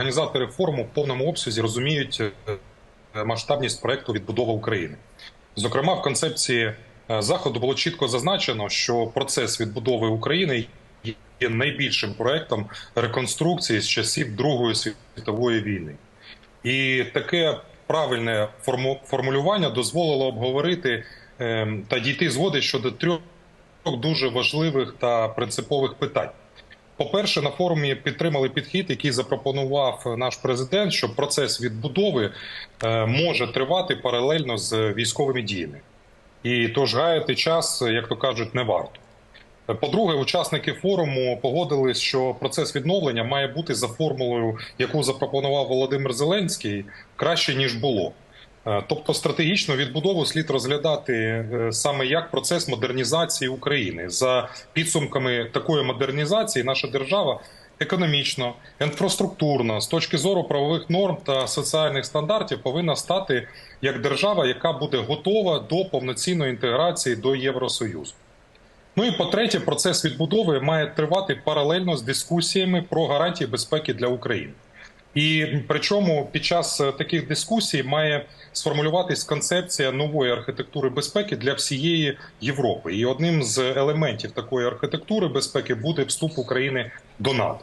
організатори форуму в повному обсязі розуміють е, масштабність проекту відбудова України. Зокрема, в концепції е, заходу було чітко зазначено, що процес відбудови України є найбільшим проектом реконструкції з часів Другої світової війни. І таке правильне форму- формулювання дозволило обговорити е, та дійти згоди щодо трьох дуже важливих та принципових питань. По-перше, на форумі підтримали підхід, який запропонував наш президент, що процес відбудови е, може тривати паралельно з військовими діями. І тож гаяти час, як то кажуть, не варто. По-друге, учасники форуму погодились, що процес відновлення має бути за формулою, яку запропонував Володимир Зеленський, краще ніж було. Е, Тобто стратегічну відбудову слід розглядати е, саме як процес модернізації України. За підсумками такої модернізації, наша держава економічно, інфраструктурно, з точки зору правових норм та соціальних стандартів, повинна стати як держава, яка буде готова до повноцінної інтеграції до Євросоюзу. Ну і по-третє, процес відбудови має тривати паралельно з дискусіями про гарантії безпеки для України. І причому під час е, таких дискусій має сформулюватись концепція нової архітектури безпеки для всієї Європи. І одним з елементів такої архітектури безпеки буде вступ України до НАТО.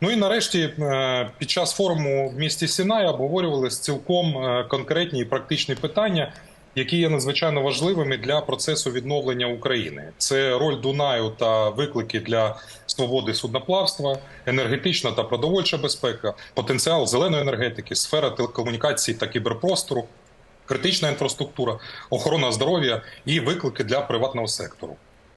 Ну і нарешті е, під час форуму в місті Сінай обговорювалися цілком е, конкретні і практичні питання, які є надзвичайно важливими для процесу відновлення України. Це роль Дунаю та виклики для свободи судноплавства, енергетична та продовольча безпека, потенціал зеленої енергетики, сфера телекомунікацій та кіберпростору, критична інфраструктура, охорона здоров'я і виклики для приватного сектору.